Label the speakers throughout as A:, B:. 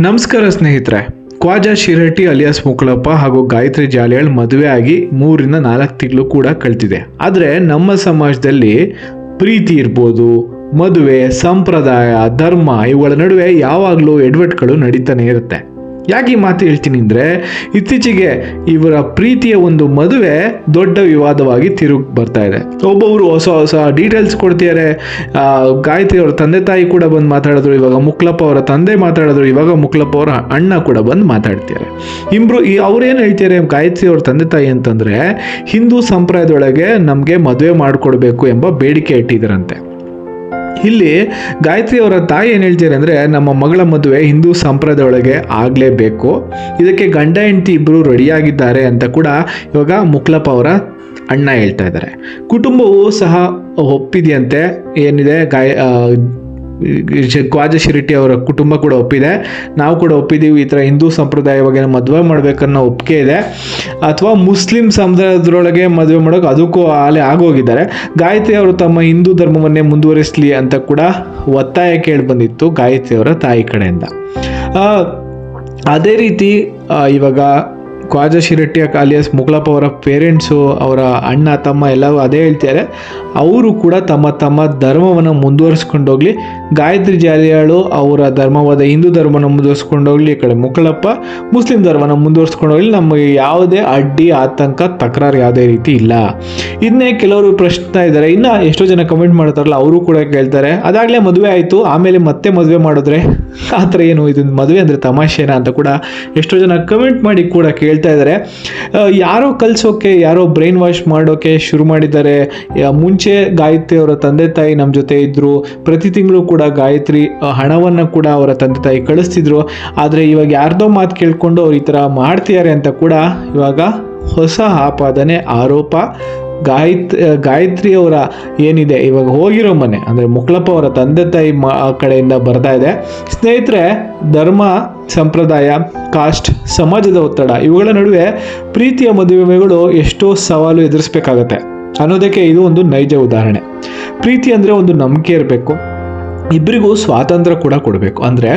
A: ನಮಸ್ಕಾರ ಸ್ನೇಹಿತರೆ. ಖ್ವಾಜಾ ಶಿರಟ್ಟಿ ಅಲಿಯಾಸ್ ಮುಕುಳಪ್ಪ ಹಾಗೂ ಗಾಯತ್ರಿ ಜಾಲಿಯಾಳ್ ಮದುವೆ ಆಗಿ ಮೂರಿಂದ ನಾಲ್ಕು ತಿಂಗಳು ಕೂಡ ಕಳ್ತಿದೆ. ಆದರೆ ನಮ್ಮ ಸಮಾಜದಲ್ಲಿ ಪ್ರೀತಿ ಇರ್ಬೋದು, ಮದುವೆ, ಸಂಪ್ರದಾಯ, ಧರ್ಮ ಇವುಗಳ ನಡುವೆ ಯಾವಾಗಲೂ ಎಡವಟ್ಗಳು ನಡೀತಾನೆ ಇರುತ್ತೆ. ಯಾಕೆ ಈ ಮಾತು ಹೇಳ್ತೀನಿ ಅಂದರೆ, ಇತ್ತೀಚೆಗೆ ಇವರ ಪ್ರೀತಿಯ ಒಂದು ಮದುವೆ ದೊಡ್ಡ ವಿವಾದವಾಗಿ ತಿರುಗಿ ಬರ್ತಾ ಇದೆ. ಒಬ್ಬೊಬ್ಬರು ಹೊಸ ಹೊಸ ಡೀಟೇಲ್ಸ್ ಕೊಡ್ತಿದ್ದಾರೆ ಗಾಯತ್ರಿ ಅವರ ತಂದೆ ತಾಯಿ ಕೂಡ ಬಂದು ಮಾತಾಡಿದ್ರು, ಇವಾಗ ಮುಕ್ಲಪ್ಪ ಅವರ ತಂದೆ ಮಾತಾಡಿದ್ರು, ಇವಾಗ ಮುಕ್ಲಪ್ಪ ಅವರ ಅಣ್ಣ ಕೂಡ ಬಂದು ಮಾತಾಡ್ತಿದ್ದಾರೆ ಇಬ್ರು, ಈ ಅವ್ರೇನು ಹೇಳ್ತಿದ್ದಾರೆ ಗಾಯತ್ರಿ ಅವ್ರ ತಂದೆ ತಾಯಿ ಅಂತಂದರೆ, ಹಿಂದೂ ಸಂಪ್ರದಾಯದೊಳಗೆ ನಮಗೆ ಮದುವೆ ಮಾಡಿಕೊಡ್ಬೇಕು ಎಂಬ ಬೇಡಿಕೆ ಇಟ್ಟಿದ್ದಾರಂತೆ ಇಲ್ಲಿ ಗಾಯತ್ರಿ ಅವರ ತಾಯಿ ಏನು ಹೇಳ್ತಾರೆ ಅಂದರೆ, ನಮ್ಮ ಮಗಳ ಮದುವೆ ಹಿಂದೂ ಸಂಪ್ರದಾಯ ಒಳಗೆ ಆಗಲೇಬೇಕು. ಇದಕ್ಕೆ ಗಂಡ ಹೆಂಡತಿ ಇಬ್ಬರು ರೆಡಿಯಾಗಿದ್ದಾರೆ ಅಂತ ಕೂಡ ಇವಾಗ ಮುಕ್ಲಪ್ಪ ಅವರ ಅಣ್ಣ ಹೇಳ್ತಾ ಇದ್ದಾರೆ. ಕುಟುಂಬವು ಸಹ ಒಪ್ಪಿದೆಯಂತೆ. ಏನಿದೆ, ಗಾಯ ಕ್ವಾಜಾ ಶಿರಟ್ಟಿ ಅವರ ಕುಟುಂಬ ಕೂಡ ಒಪ್ಪಿದೆ. ನಾವು ಕೂಡ ಒಪ್ಪಿದ್ದೀವಿ, ಈ ಥರ ಹಿಂದೂ ಸಂಪ್ರದಾಯವಾಗಿ ಮದುವೆ ಮಾಡಬೇಕನ್ನೋ ಒಪ್ಪಿಗೆ ಇದೆ. ಅಥವಾ ಮುಸ್ಲಿಂ ಸಮುದಾಯದೊಳಗೆ ಮದುವೆ ಮಾಡೋಕೆ ಅದಕ್ಕೂ ಆಲೆ ಆಗೋಗಿದ್ದಾರೆ. ಗಾಯತ್ರಿ ಅವರು ತಮ್ಮ ಹಿಂದೂ ಧರ್ಮವನ್ನೇ ಮುಂದುವರಿಸಲಿ ಅಂತ ಕೂಡ ಒತ್ತಾಯ ಕೇಳಿ ಬಂದಿತ್ತು ಗಾಯತ್ರಿ ಅವರ ತಾಯಿ ಕಡೆಯಿಂದ. ಅದೇ ರೀತಿ ಇವಾಗ ಕ್ವಾಜಾ ಶಿರಟ್ಟಿ ಅಲಿಯಾಸ್ ಮುಗ್ಲಪ್ಪ ಅವರ ಪೇರೆಂಟ್ಸು, ಅವರ ಅಣ್ಣ, ತಮ್ಮ ಎಲ್ಲರೂ ಅದೇ ಹೇಳ್ತಾರೆ ಅವರು ಕೂಡ ತಮ್ಮ ತಮ್ಮ ಧರ್ಮವನ್ನು ಮುಂದುವರಿಸ್ಕೊಂಡು ಹೋಗ್ಲಿ ಗಾಯತ್ರಿ ಜಾಲಿಯಾಳು. ಅವರ ಧರ್ಮವಾದ ಹಿಂದೂ ಧರ್ಮನ ಮುಂದುವರಿಸ್ಕೊಂಡು ಹೋಗ್ಲಿ, ಈ ಕಡೆ ಮುಕ್ಕಳಪ್ಪ ಮುಸ್ಲಿಂ ಧರ್ಮನ ಮುಂದುವರಿಸ್ಕೊಂಡು ಹೋಗ್ಲಿ, ನಮಗೆ ಯಾವುದೇ ಅಡ್ಡಿ, ಆತಂಕ, ತಕರಾರು ಯಾವುದೇ ರೀತಿ ಇಲ್ಲ. ಇದನ್ನೇ ಕೆಲವರು ಪ್ರಶ್ನೆ ಇದ್ದಾರೆ. ಇನ್ನು ಎಷ್ಟೋ ಜನ ಕಮೆಂಟ್ ಮಾಡ್ತಾರಲ್ಲ, ಅವರು ಕೂಡ ಕೇಳ್ತಾರೆ. ಅದಾಗಲೇ ಮದುವೆ ಆಯಿತು. ಆಮೇಲೆ ಮತ್ತೆ ಮದುವೆ ಮಾಡಿದ್ರೆ ಆ ಥರ ಏನು ಇದು ಮದುವೆ ಅಂದರೆ ತಮಾಷೆನಾ ಅಂತ ಕೂಡ ಎಷ್ಟೋ ಜನ ಕಮೆಂಟ್ ಮಾಡಿ ಕೂಡ ಕೇಳ್ತಾ ಇದ್ದಾರೆ. ಯಾರೋ ಕಲಿಸೋಕೆ, ಯಾರೋ ಬ್ರೈನ್ ವಾಶ್ ಮಾಡೋಕೆ ಶುರು ಮಾಡಿದ್ದಾರೆ. ಮುಂಚೆ ಗಾಯತ್ರಿ ಅವರ ತಂದೆ ತಾಯಿ ನಮ್ಮ ಜೊತೆ ಇದ್ದರು ಪ್ರತಿ ತಿಂಗಳು ಕೂಡ ಗಾಯತ್ರಿ ಹಣವನ್ನು ಕೂಡ ಅವರ ತಂದೆ ತಾಯಿ ಕಳಿಸ್ತಿದ್ರು. ಆದರೆ ಇವಾಗ ಯಾರ್ದೋ ಮಾತು ಕೇಳ್ಕೊಂಡು ಅವ್ರು ಈ ಥರ ಮಾಡ್ತಿದ್ದಾರೆ ಅಂತ ಕೂಡ ಇವಾಗ ಹೊಸ ಆಪಾದನೆ, ಆರೋಪ. ಗಾಯತ್, ಗಾಯತ್ರಿ ಅವರ ಏನಿದೆ, ಇವಾಗ ಹೋಗಿರೋ ಮನೆ, ಅಂದರೆ ಮುಕ್ಲಪ್ಪ ಅವರ ತಂದೆ ತಾಯಿ ಮ ಕಡೆಯಿಂದ ಬರ್ತಾ ಇದೆ. ಸ್ನೇಹಿತರೆ, ಧರ್ಮ, ಸಂಪ್ರದಾಯ, ಕಾಸ್ಟ್, ಸಮಾಜದ ಒತ್ತಡ, ಇವುಗಳ ನಡುವೆ ಪ್ರೀತಿಯ ಮದುವೆಗಳು ಎಷ್ಟೋ ಸವಾಲು ಎದುರಿಸ್ಬೇಕಾಗತ್ತೆ. ಅನ್ನೋದಕ್ಕೆ ಇದು ಒಂದು ನೈಜ ಉದಾಹರಣೆ. ಪ್ರೀತಿ ಅಂದರೆ ಒಂದು ನಂಬಿಕೆ ಇರಬೇಕು. ಇಬ್ಬರಿಗೂ ಸ್ವಾತಂತ್ರ್ಯ ಕೂಡ ಕೊಡಬೇಕು. ಅಂದರೆ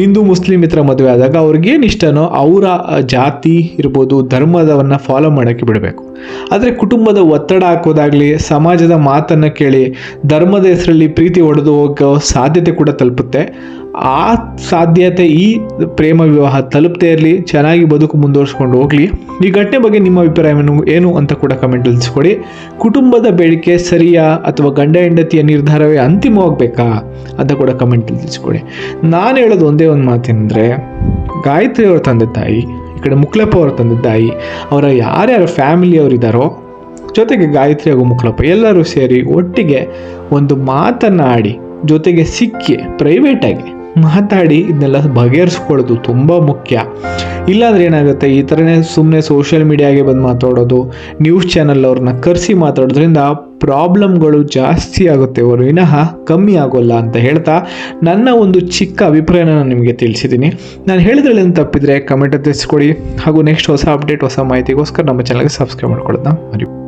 A: ಹಿಂದೂ ಮುಸ್ಲಿಂ ಇತರ ಮದುವೆ ಆದಾಗ ಅವ್ರಿಗೇನು ಇಷ್ಟನೋ ಅವರ ಜಾತಿ ಇರ್ಬೋದು ಧರ್ಮದವನ್ನು ಫಾಲೋ ಮಾಡೋಕ್ಕೆ ಬಿಡಬೇಕು. ಆದರೆ ಕುಟುಂಬದ ಒತ್ತಡ ಹಾಕೋದಾಗಲಿ, ಸಮಾಜದ ಮಾತನ್ನು ಕೇಳಿ, ಧರ್ಮದ ಹೆಸರಲ್ಲಿ ಪ್ರೀತಿ ಒಡೆದು ಹೋಗೋ ಸಾಧ್ಯತೆ ಕೂಡ ತಲುಪುತ್ತೆ. ಆ ಸಾಧ್ಯತೆ ಈ ಪ್ರೇಮ ವಿವಾಹ ತಲುಪದೇ ಇರಲಿ, ಚೆನ್ನಾಗಿ ಬದುಕು ಮುಂದುವರಿಸ್ಕೊಂಡು ಹೋಗಲಿ. ಈ ಘಟನೆ ಬಗ್ಗೆ ನಿಮ್ಮ ಅಭಿಪ್ರಾಯವನ್ನು ಏನು ಅಂತ ಕೂಡ ಕಮೆಂಟ್ ತಿಳಿಸ್ಕೊಡಿ. ಕುಟುಂಬದ ಬೇಡಿಕೆ ಸರಿಯಾ ಅಥವಾ ಗಂಡ ಹೆಂಡತಿಯ ನಿರ್ಧಾರವೇ ಅಂತಿಮವಾಗಬೇಕಾ ಅಂತ ಕೂಡ ಕಮೆಂಟ್ ತಿಳಿಸ್ಕೊಡಿ. ನಾನು ಹೇಳೋದು ಒಂದೇ ಒಂದು ಮಾತೇನೆಂದರೆ ಗಾಯತ್ರಿ ಅವರ ತಂದೆ ತಾಯಿ, ಈ ಕಡೆ ಮುಕ್ಲಪ್ಪ ಅವರ ತಂದೆ ತಾಯಿ, ಅವರ ಯಾರ್ಯಾರ ಫ್ಯಾಮಿಲಿ ಅವರಿದ್ದಾರೋ ಜೊತೆಗೆ ಗಾಯತ್ರಿ ಹಾಗೂ ಮುಕ್ಲಪ್ಪ ಎಲ್ಲರೂ ಸೇರಿ ಒಟ್ಟಿಗೆ ಒಂದು ಮಾತನ್ನು ಆಡಿ ಜೊತೆಗೆ ಸಿಕ್ಕಿ ಪ್ರೈವೇಟಾಗಿ ಮಾತಾಡಿ ಇದನ್ನೆಲ್ಲ ಬಗೆಹರಿಸ್ಕೊಳ್ಳೋದು ತುಂಬ ಮುಖ್ಯ. ಇಲ್ಲಾಂದ್ರೆ ಏನಾಗುತ್ತೆ, ಈ ಥರನೇ ಸುಮ್ಮನೆ ಸೋಷಿಯಲ್ ಮೀಡಿಯಾಗೆ ಬಂದು ಮಾತಾಡೋದು ನ್ಯೂಸ್ ಚಾನಲ್ ಅವ್ರನ್ನ ಕರೆಸಿ ಮಾತಾಡೋದ್ರಿಂದ ಪ್ರಾಬ್ಲಮ್ಗಳು ಜಾಸ್ತಿ ಆಗುತ್ತೆ ಅವರು. ವಿನಃ ಕಮ್ಮಿ ಆಗೋಲ್ಲ ಅಂತ ಹೇಳ್ತಾ ನನ್ನ ಒಂದು ಚಿಕ್ಕ ಅಭಿಪ್ರಾಯನ ನಾನು ನಿಮಗೆ ತಿಳಿಸಿದ್ದೀನಿ. ನಾನು ಹೇಳಿದ್ರಲ್ಲಿ ತಪ್ಪಿದ್ರೆ ಕಮೆಂಟ್ ತಿಳಿಸ್ಕೊಡಿ. ಹಾಗೂ ನೆಕ್ಸ್ಟ್ ಹೊಸ ಅಪ್ಡೇಟ್ ಹೊಸ ಮಾಹಿತಿಗೋಸ್ಕರ ನಮ್ಮ ಚಾನಲ್ಗೆ ಸಬ್ಸ್ಕ್ರೈಬ್ ಮಾಡ್ಕೊಳ್ಳೋದನ್ನ ಮರಿ